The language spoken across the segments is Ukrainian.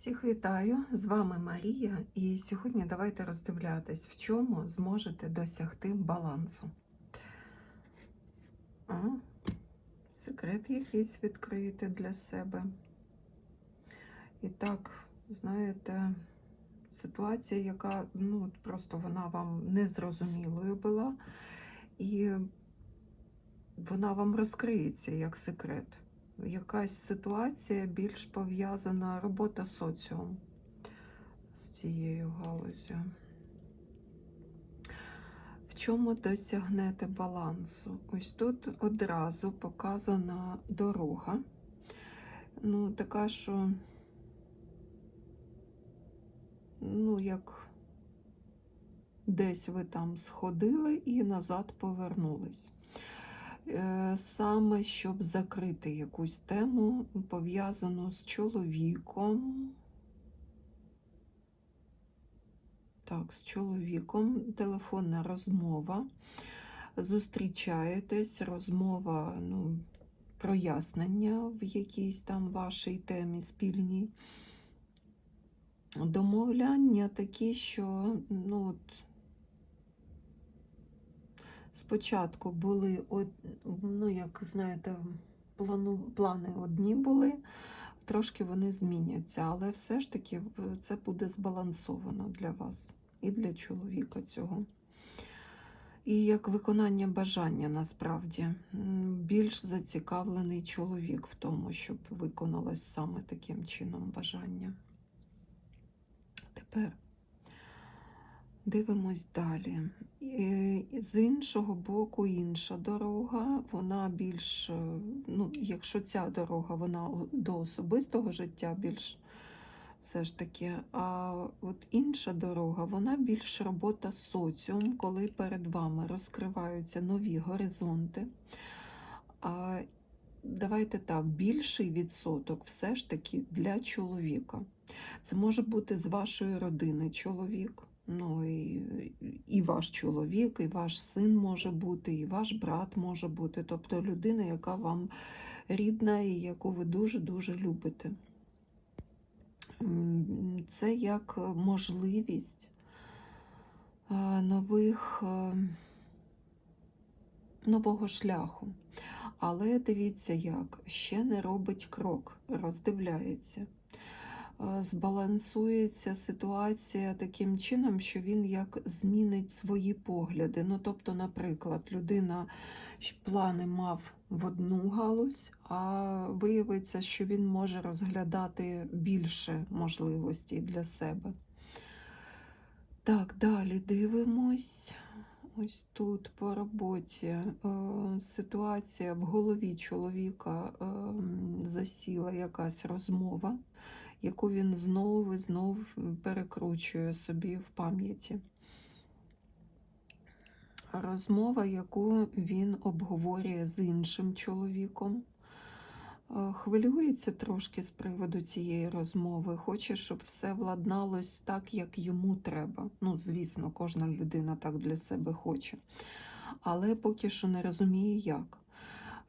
Всіх вітаю! З вами Марія, і сьогодні давайте роздивлятись, в чому зможете досягти балансу. А, секрет якийсь відкриєте для себе. І так, знаєте, ситуація, яка ну, просто вона вам незрозумілою була, і вона вам розкриється як секрет якась ситуація більш пов'язана робота соціум з цією галузю. В чому досягнете балансу? Ось тут одразу показана дорога. Ну, така, що, ну, як десь ви там сходили і назад повернулись саме щоб закрити якусь тему, пов'язану з чоловіком. Так, з чоловіком телефонна розмова. Зустрічаєтесь, розмова, ну, прояснення в якійсь там вашій темі спільній. Домовляння такі, що ну, от, спочатку були, ну, як знаєте, плану, плани одні були, трошки вони зміняться, але все ж таки це буде збалансовано для вас і для чоловіка цього. І як виконання бажання насправді більш зацікавлений чоловік в тому, щоб виконалось саме таким чином бажання. Тепер Дивимось далі. З іншого боку, інша дорога, вона більш, е, ну, якщо ця дорога вона до особистого життя більш все ж таки, а от інша дорога, вона більш робота соціум, коли перед вами розкриваються нові горизонти. А Давайте так, більший відсоток все ж таки для чоловіка. Це може бути з вашої родини чоловік. Ну, і, і ваш чоловік, і ваш син може бути, і ваш брат може бути. Тобто людина, яка вам рідна і яку ви дуже-дуже любите. Це як можливість нових, нового шляху. Але дивіться, як ще не робить крок, роздивляється. Збалансується ситуація таким чином, що він як змінить свої погляди. Ну, тобто, наприклад, людина плани мав в одну галузь, а виявиться, що він може розглядати більше можливостей для себе. Так, далі дивимось. Ось тут по роботі е, ситуація в голові чоловіка е, засіла якась розмова яку він знову і знову перекручує собі в пам'яті. Розмова, яку він обговорює з іншим чоловіком. Е, хвилюється трошки з приводу цієї розмови, хоче, щоб все владналось так, як йому треба. Ну, звісно, кожна людина так для себе хоче. Але поки що не розуміє, як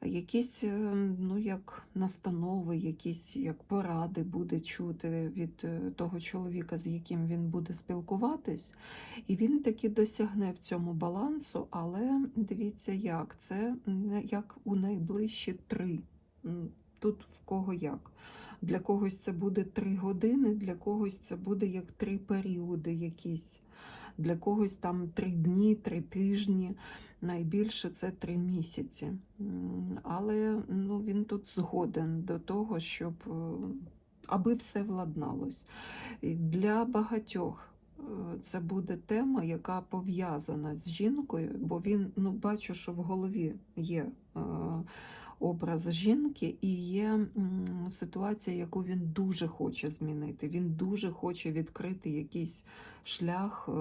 якісь е, ну, як настанови, якісь як поради буде чути від е, того чоловіка, з яким він буде спілкуватись, і він таки досягне в цьому балансу, але дивіться, як це як у найближчі три. Тут в кого як. Для когось це буде три години, для когось це буде як три періоди якісь для когось там три дні, три тижні, найбільше це три місяці. Але ну, він тут згоден до того, щоб е, аби все владналось. Для багатьох. Е, це буде тема, яка пов'язана з жінкою, бо він ну, бачу, що в голові є е, образ жінки і є ситуація, яку він дуже хоче змінити. Він дуже хоче відкрити якийсь шлях, е,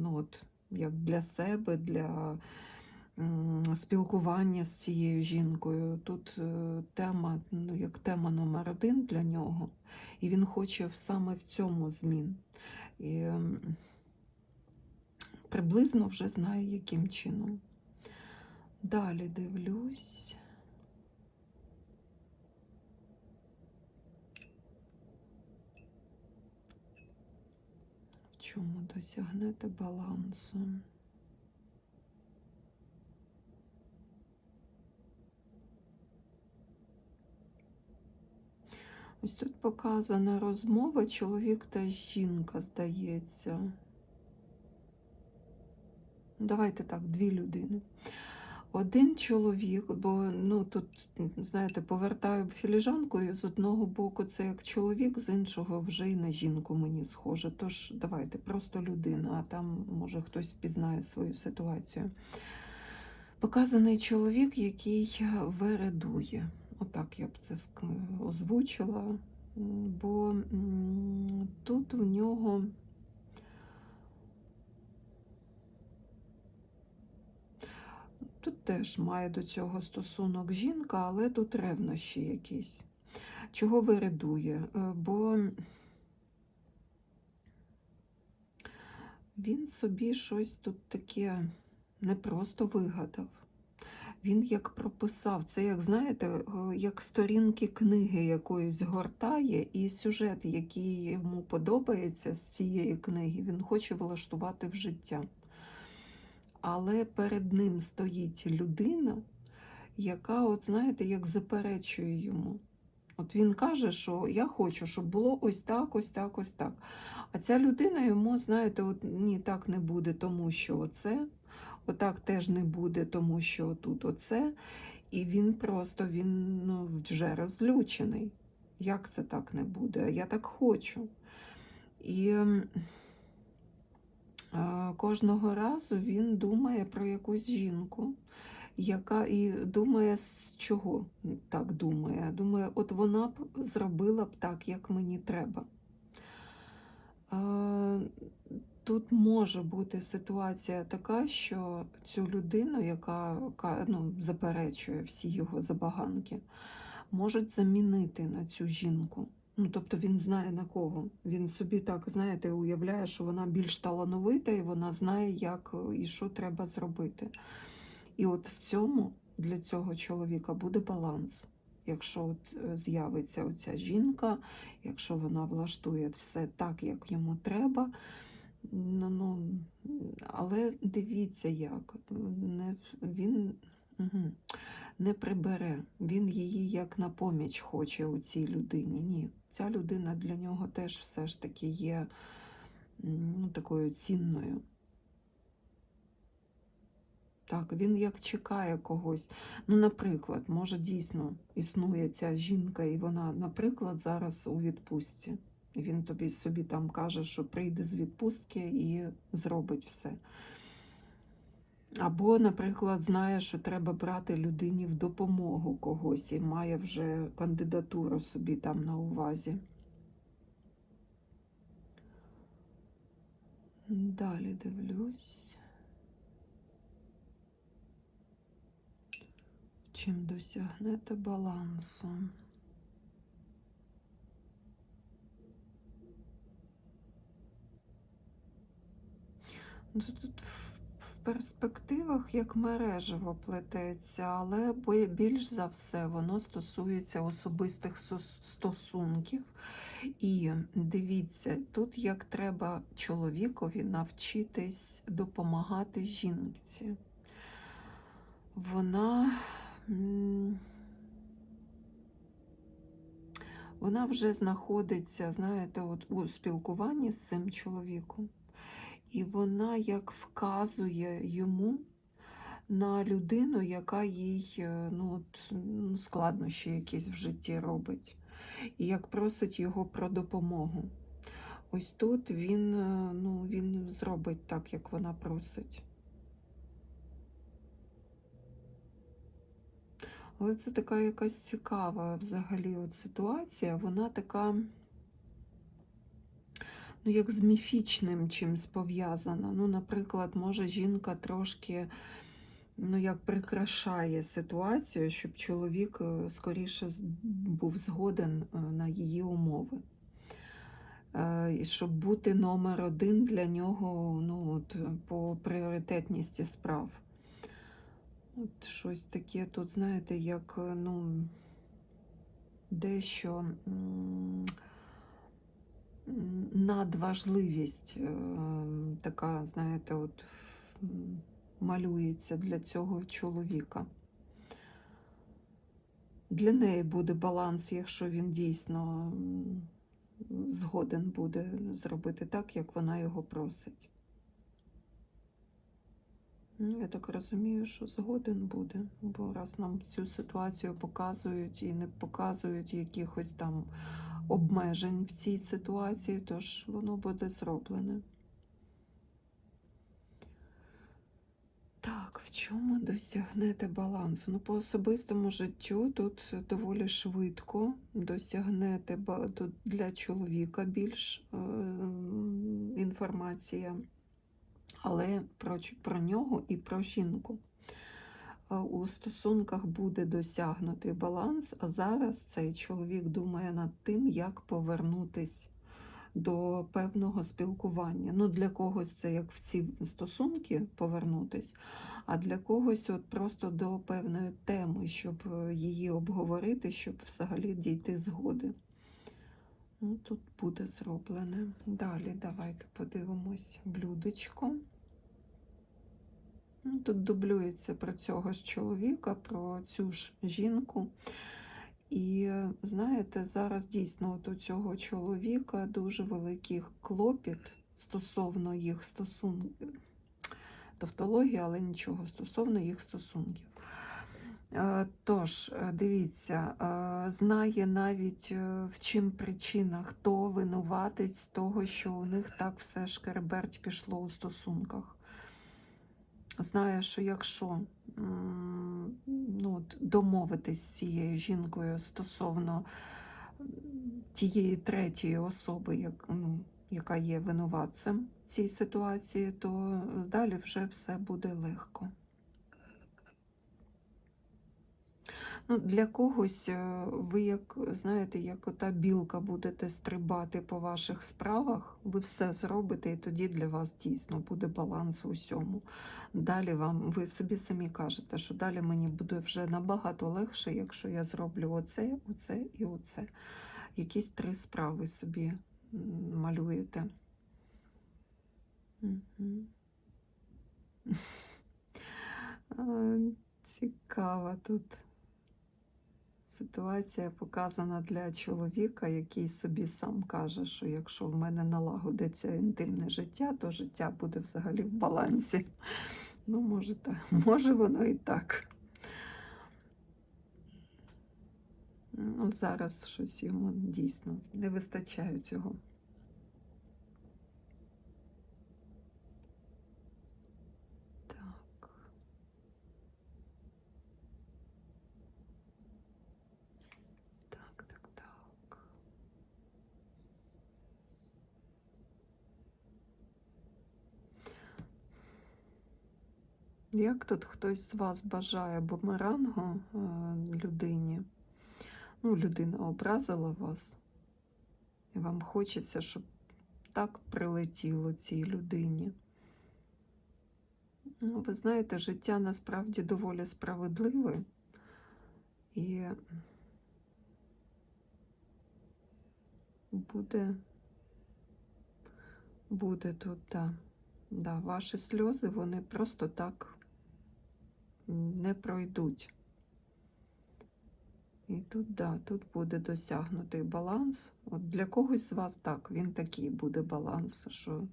ну от як для себе, для спілкування з цією жінкою. Тут е, тема, ну як тема номер один для нього, і він хоче саме в цьому змін. І Приблизно вже знає, яким чином. Далі дивлюсь. Чому досягнете балансу. Ось тут показана розмова чоловік та жінка, здається. Давайте так, дві людини. Один чоловік, бо ну тут, знаєте, повертаю філіжанку, і з одного боку це як чоловік, з іншого вже і на жінку мені схоже. Тож давайте просто людина, а там може хтось впізнає свою ситуацію. Показаний чоловік, який вередує. Отак я б це озвучила, бо тут в нього. Тут теж має до цього стосунок жінка, але тут ревнощі якісь. Чого виридує? Е, Бо він собі щось тут таке не просто вигадав. Він як прописав, це як знаєте, е, як сторінки книги якоїсь гортає, і сюжет, який йому подобається з цієї книги, він хоче влаштувати в життя але перед ним стоїть людина, яка, от знаєте, як заперечує йому. От він каже, що я хочу, щоб було ось так, ось так, ось так. А ця людина йому, знаєте, от ні, так не буде, тому що оце, отак теж не буде, тому що тут оце. І він просто він ну, вже розлючений. Як це так не буде? Я так хочу. І Кожного разу він думає про якусь жінку, яка і думає, з чого так думає. Думає, от вона б зробила б так, як мені треба. Тут може бути ситуація така, що цю людину, яка ну, заперечує всі його забаганки, можуть замінити на цю жінку. Ну, тобто він знає на кого. Він собі так, знаєте, уявляє, що вона більш талановита і вона знає, як е, і що треба зробити. І от в цьому для цього чоловіка буде баланс. Якщо от е, з'явиться оця жінка, якщо вона влаштує все так, як йому треба. Ну, ну, але дивіться, як не, він угу, не прибере, він її як на поміч хоче у цій людині. Ні, ця людина для нього теж все ж таки є ну, такою цінною. Так, він як чекає когось. Ну, наприклад, може дійсно існує ця жінка, і вона, наприклад, зараз у відпустці. І він тобі собі там каже, що прийде з відпустки і зробить все. Або, наприклад, знає, що треба брати людині в допомогу когось і має вже кандидатуру собі там на увазі. Далі дивлюсь. Чим досягнете балансу? Ну, Тут перспективах як мережево плететься, але більш за все воно стосується особистих стосунків. І дивіться, тут як треба чоловікові навчитись допомагати жінці. Вона. Вона вже знаходиться, знаєте, от у спілкуванні з цим чоловіком. І вона як вказує йому на людину, яка їй е, ну, складнощі якісь в житті робить, і як просить його про допомогу. Ось тут він, е, ну, він зробить так, як вона просить. Але це така якась цікава взагалі от ситуація. Вона така ну, як з міфічним чимось пов'язана. Ну, наприклад, може жінка трошки ну, як прикрашає ситуацію, щоб чоловік е, скоріше був згоден е, на її умови. Е, І щоб бути номер один для нього ну, от, по пріоритетності справ. От щось таке тут, знаєте, як ну, дещо надважливість е, така, знаєте, от малюється для цього чоловіка. Для неї буде баланс, якщо він дійсно згоден буде зробити так, як вона його просить. Ну, Я так розумію, що згоден буде, бо раз нам цю ситуацію показують і не показують якихось там обмежень в цій ситуації, тож воно буде зроблене. Так, в чому досягнете балансу? Ну, по особистому життю тут доволі швидко досягнете тут для чоловіка більш е, інформація, але про, про нього і про жінку. Е, У стосунках буде досягнутий баланс, а зараз цей чоловік думає над тим, як повернутись до певного спілкування. Ну, для когось це як в ці стосунки повернутись, а для когось от просто до певної теми, щоб е, її обговорити, щоб взагалі дійти згоди. Ну, тут буде зроблене. Далі давайте подивимось блюдечко. Ну, Тут дублюється про цього ж чоловіка, про цю ж жінку. І знаєте, зараз дійсно от у цього чоловіка дуже великий клопіт стосовно їх стосунків. Тавтологія, але нічого стосовно їх стосунків. Е, Тож, е, дивіться, е, знає навіть в чим причина, хто винуватець того, що у них так все шкереберть пішло у стосунках. Знає, що якщо ну, домовитись з цією жінкою стосовно тієї третьої особи, як, ну, яка є винуватцем в цій ситуації, то далі вже все буде легко. Ну, для когось е, ви, як знаєте, як ота білка будете стрибати по ваших справах, ви все зробите, і тоді для вас дійсно буде баланс у всьому. Далі вам, ви собі самі кажете, що далі мені буде вже набагато легше, якщо я зроблю оце, оце і оце. Якісь три справи собі малюєте. Мгм. А, Цікаво тут. Ситуація показана для чоловіка, який собі сам каже, що якщо в мене налагодиться інтимне життя, то життя буде взагалі в балансі. Ну, може, так. може воно і так. Ну, зараз щось йому дійсно не вистачає цього. Як тут хтось з вас бажає бумерангу е, людині? Ну, людина образила вас, і вам хочеться, щоб так прилетіло цій людині. Ну, ви знаєте, життя насправді доволі справедливе. І буде, буде тут, да. Да, ваші сльози, вони просто так не пройдуть. І тут, да, тут буде досягнутий баланс. От для когось з вас так, він такий буде баланс, що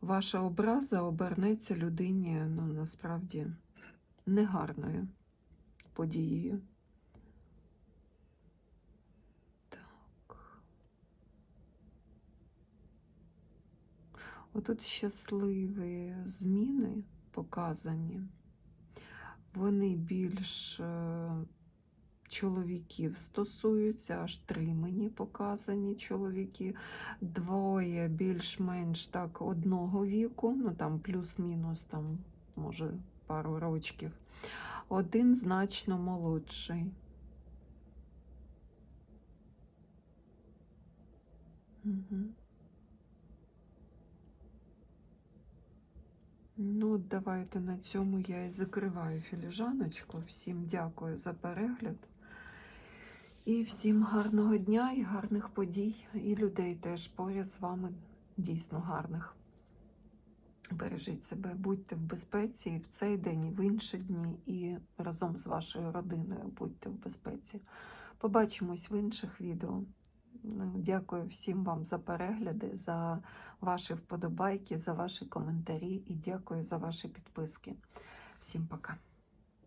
ваша образа обернеться людині, ну, насправді, негарною подією. Так. Отут щасливі зміни показані. Вони більш е, чоловіків стосуються, аж три мені показані чоловіки. Двоє більш-менш так одного віку, ну там плюс-мінус, там, може, пару рочків. Один значно молодший. Угу. Ну, давайте на цьому я і закриваю філіжаночку. Всім дякую за перегляд. І всім гарного дня і гарних подій, і людей теж поряд з вами дійсно гарних. Бережіть себе, будьте в безпеці і в цей день, і в інші дні, і разом з вашою родиною будьте в безпеці. Побачимось в інших відео. Ну, Дякую всім вам за перегляди, за ваші вподобайки, за ваші коментарі і дякую за ваші підписки. Всім пока.